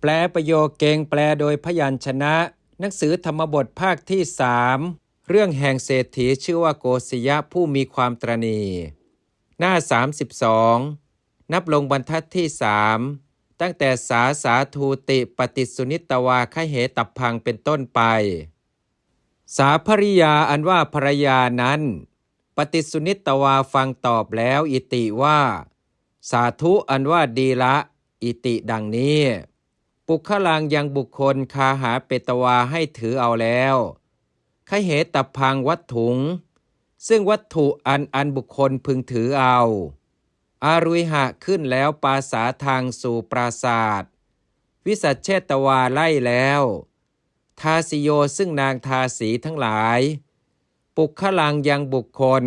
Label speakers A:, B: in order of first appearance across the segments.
A: แปลประโยคเก่งแปลโดยพยัญชนะ หนังสือธรรมบทภาคที่สามเรื่องแห่งเศรษฐีชื่อว่าโกศยะผู้มีความตรณีหน้า 32 นับลงบรรทัดที่สามตั้งแต่สาสาทูติปฏิสุนิตวาคเหตับพังเป็นต้นไป สาภริยาอันว่าภรยานั้น ปฏิสุนิตวาฟังตอบแล้วอิติว่า สาธุอันว่าดีละ อิติดังนี้ ปุคลังยังบุคคลคาหาเปตวาให้ถือเอาแล้วขเหตับพังวัตถุง ซึ่งวัตถุอันอันบุคคลพึงถือเอา อารุยหะขึ้นแล้วปาสาทางสู่ปราศาสตร์วิสัชเชตวาไล่แล้ว ทาสิโยซึ่งนางทาสีทั้งหลาย ปุคลังยังบุคคล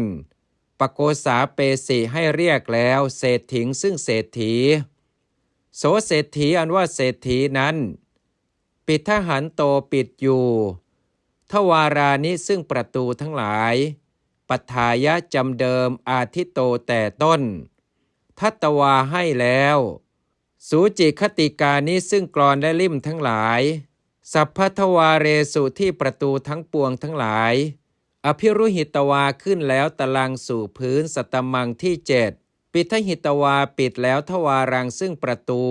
A: ปโกษาเปสีให้เรียกแล้ว เศรษฐิงซึ่งเศรษฐี โสเศรษฐีอันว่าเศรษฐีนั้น ปิดทหารโตปิดอยู่ ทวารานิซึ่งประตูทั้งหลาย ปัทายะจำเดิมอาทิโตแต่ต้น ทัตวาให้แล้ว สูจิคติกานี้ซึ่งกรอนและลิ่มทั้งหลาย สัพพทวาเรสุที่ประตูทั้งปวงทั้งหลาย อภิรุหิตวาขึ้นแล้วตะลังสู่พื้นสตมังที่เจ็ด ปิทหิตวาปิดแล้วทวารังซึ่งประตู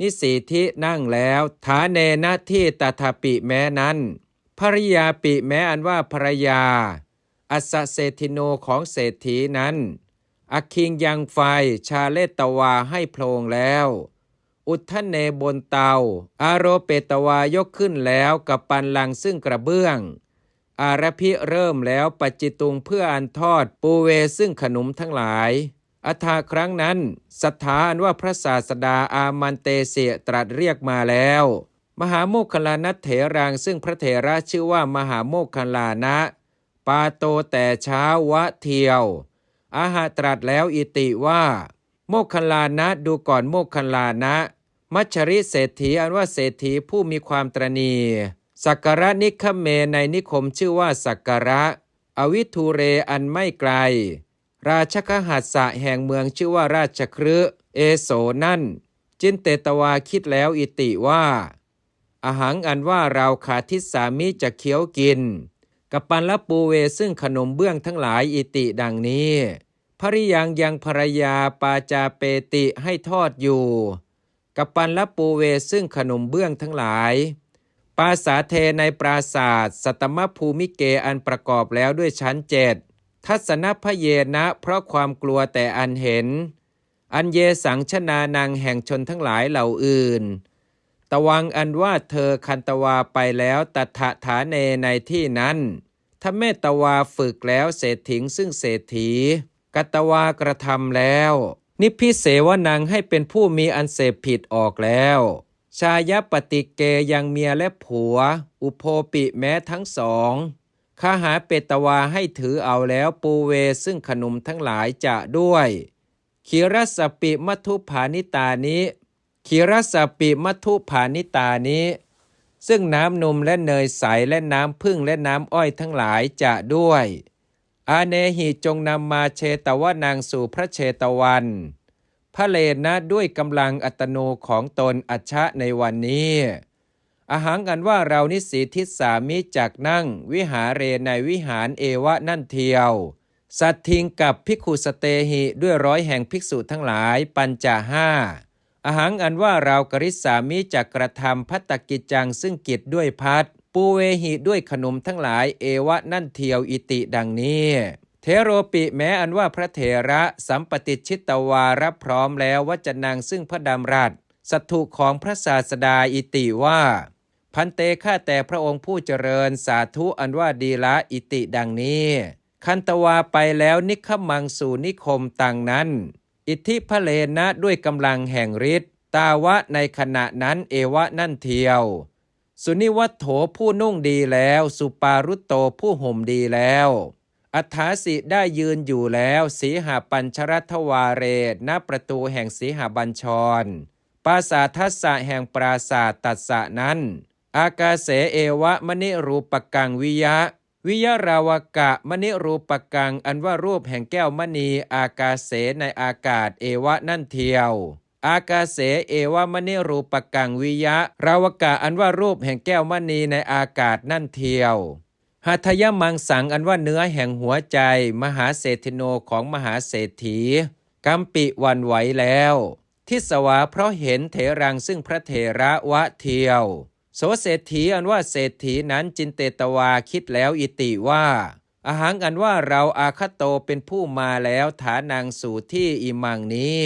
A: นิสีทินั่งแล้วฐานเนนะที่ตถาปิแม้นั้นภริยาปิแม้อันว่าภรยา อัสสะเศรษฐิโนของเศรษฐีนั้นอคิงยังไฟชาเลตวาให้โพลงแล้ว อุทธเนบนเตา อารโรเปตวายกขึ้นแล้วกับปันลังซึ่งกระเบื้อง อารพิเริ่มแล้วปัจจิตุงเพื่ออันทอดปูเวซึ่งขนมทั้งหลาย อัธาครั้งนั้นสถานว่าพระศาสดาอามันเตเสตรัสเรียกมาแล้ว มหาโมคคลานัตเถรังซึ่งพระเถระชื่อว่ามหาโมคคลานะ ปาโตแต่เช้าวะเทียว อาหาตรัสแล้วอิติว่า โมคคลานะดูก่อนโมคคลานะ มัชริเศรษฐีอันว่าเศรษฐีผู้มีความตรณีสักการะนิคเมในนิคมชื่อว่าสักการะ อวิทูเรอันไม่ไกล ราชคหัสสะแห่งเมืองชื่อว่าราชครืเอโสนั่น จินเตตวาคิดแล้วอิติว่า อาหารอันว่าเราขาทิสามิจะเคี้ยวกิน กับปันละปูเวซึ่งขนมเบื้องทั้งหลายอิติดังนี้ภริยังยังภรยาปาจาเปติให้ทอดอยู่ กับปันละปูเวซึ่งขนมเบื้องทั้งหลาย ปาสาเทในปราศาสตร์ สัตมภูมิเกอันประกอบแล้วด้วยชั้นเจ็ด ทัศนพเยนะเพราะความกลัวแต่อันเห็น อันเยสังชนานังแห่งชนทั้งหลายเหล่าอื่น ตวังอันว่าเธอคันตวาไปแล้วตัทะฐานเนในที่นั้นถ้าเมตวาฝึกแล้วเศรษฐิงซึ่งเศรษฐี กัตวากระทำแล้ว นิพิเสวนางให้เป็นผู้มีอันเสพผิดออกแล้ว ชายปฏิเกยังเมียและผัว อุโพปิแม้ทั้งสอง ข้าหาเปตวาให้ถือเอาแล้วปูเวซึ่งขนมทั้งหลายจะด้วยขีรสปิมัทุผานิตานิขีรสปิมัทุผานิตานิซึ่งน้ำนมและเนยใสและน้ำพึ่งและน้ำอ้อยทั้งหลายจะด้วย อาเนหิจงนำมาเชตวานางสู่พระเชตวัน พระเลนะด้วยกำลังอัตโนของตนอัชชะในวันนี้ อาหารกันว่าเรานิสีทิสามิจักนั่ง วิหารเรในวิหารเอวะนั่นเทียว สัตทิงกับภิกขุสเตหิด้วยร้อยแห่งภิกษุทั้งหลายปัญจห้าอาหารอันว่าเรากริษสามิจักกระทำพัตตกิจจังซึ่งกิจด้วยพัดปูเวหิด้วยขนมทั้งหลายเอวะนั่นเทียวอิติดังนี้เทโรปิแม้อันว่าพระเถระสัมปติชิตวารับพร้อมแล้ววัจนังซึ่งพระดำรัสสัตถุของพระศาสดาอิติว่า พันเตข้าแต่พระองค์ผู้เจริญสาธุอันว่าดีละอิติดังนี้ คันตวาไปแล้วนิคมังสู่นิคมต่างนั้น อิทธิพระเลนะด้วยกำลังแห่งฤทธิ์ตาวะในขณะนั้นเอวะนั่นเทียว สุนิวัตโถผู้นุ่งดีแล้ว สุปารุตโตผู้ห่มดีแล้วอัฏฐาสิได้ยืนอยู่แล้วสีหาปัญชรัตวาเรศณประตูแห่งสีหาบัญชร ปราสาทัสสะแห่งปราสาทตัสสะนั้น อากาเสเอวะมณิรูปกังวิยะ วิยราวกะมณิรูปกังอันว่ารูปแห่งแก้วมณี อากาเสในอากาศเอวะนั่นเทียว อากาเสเอวามณีรูปกังวิยะ ราวกะอันว่ารูปแห่งแก้วมณีในอากาศนั่นเทียวหัทยมังสังอันว่าเนื้อแห่งหัวใจ มหาเศรษฐิโนของมหาเศรษฐีกัมปิวันไหวแล้ว ทิสวาเพราะเห็นเถรังซึ่งพระเถระวะเทียว โสเศรษฐีอันว่าเศรษฐีนั้นจินเตตวาคิดแล้วอิติว่าอาหารอันว่าเราอาคโตเป็นผู้มาแล้วฐานางสู่ที่อิมังนี้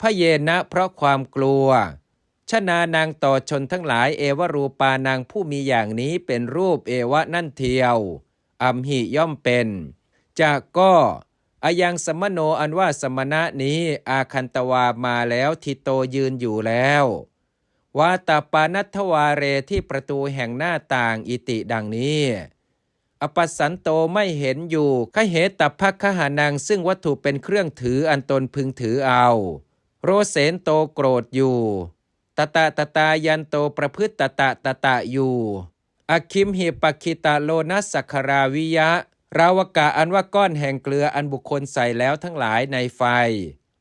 A: พระเยนะเพราะความกลัว ชนานางต่อชนทั้งหลายเอวรูปานางผู้มีอย่างนี้เป็นรูปเอวะนั่นเทียวอัมหิย่อมเป็น จากก็อายังสมโนอันว่าสมณะนี้อาคันตวามาแล้วทิโตยืนอยู่แล้ว วาตาปานัทวาเรที่ประตูแห่งหน้าต่างอิติดังนี้ อปัสสันโตไม่เห็นอยู่ขเหตัพักขหานังซึ่งวัตถุเป็นเครื่องถืออันตนพึงถือเอา โรเสนโตโกรธอยู่ ตตะตตายันโตประพฤติตตะตตะอยู่อคิมหิปคิตาโลนัสสัคคาราวิยะ ราวกะอันว่าก้อนแห่งเกลืออันบุคคลใส่แล้วทั้งหลายในไฟ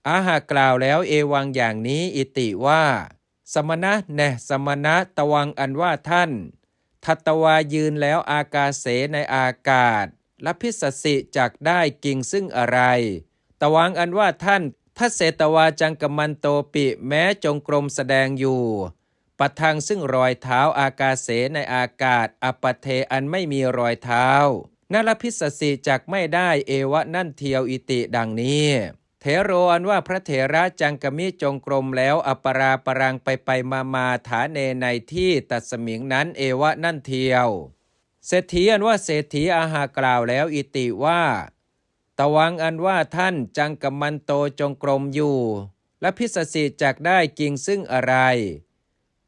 A: อาหากล่าวแล้วเอวังอย่างนี้อิติว่า สมณะแน่สมณะตวังอันว่าท่านทัตวายืนแล้วอากาเสในอากาศและพิสสิจักได้กิ่งซึ่งอะไร ตวังอันว่าท่านทัศเสตวาจังกมันโตปิแม้จงกรมแสดงอยู่ปัทางซึ่งรอยเท้าอากาเสในอากาศ อปเทอันไม่มีรอยเท้านลพิสสิจักไม่ได้เอวะนั่นเทียวอิติดังนี้ เทโรอันว่าพระเถระจังกมิจงกรมแล้วอปราปรังไปไปมามาฐานเนในที่ตัดสมิงนั้นเอวะนั่นเทียว เศรษฐีอันว่าเศรษฐีอาหากล่าวแล้วอิติว่า ตวังอันว่าท่านจังกมมันโตจงกรมอยู่ และพิสสิจักได้กิ่งซึ่งอะไร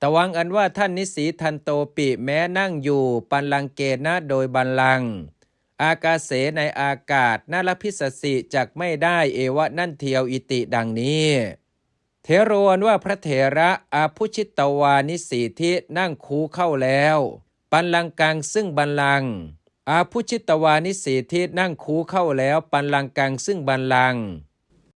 A: ตวังอันว่าท่านนิสีทันโตปิแม้นั่งอยู่ปันลังเกนะโดยบันลัง อากาเสในอากาศนาลพิสสิจักไม่ได้เอวะนั่นเทียวอิติดังนี้ เทโรนว่าพระเถระอาพุชิตวานิสีทินั่งคูเข้าแล้ว ปันลังกังซึ่งบันลัง อาพุชิตวานิสีทินั่งคูเข้าแล้ว ปันลังกังซึ่งบันลัง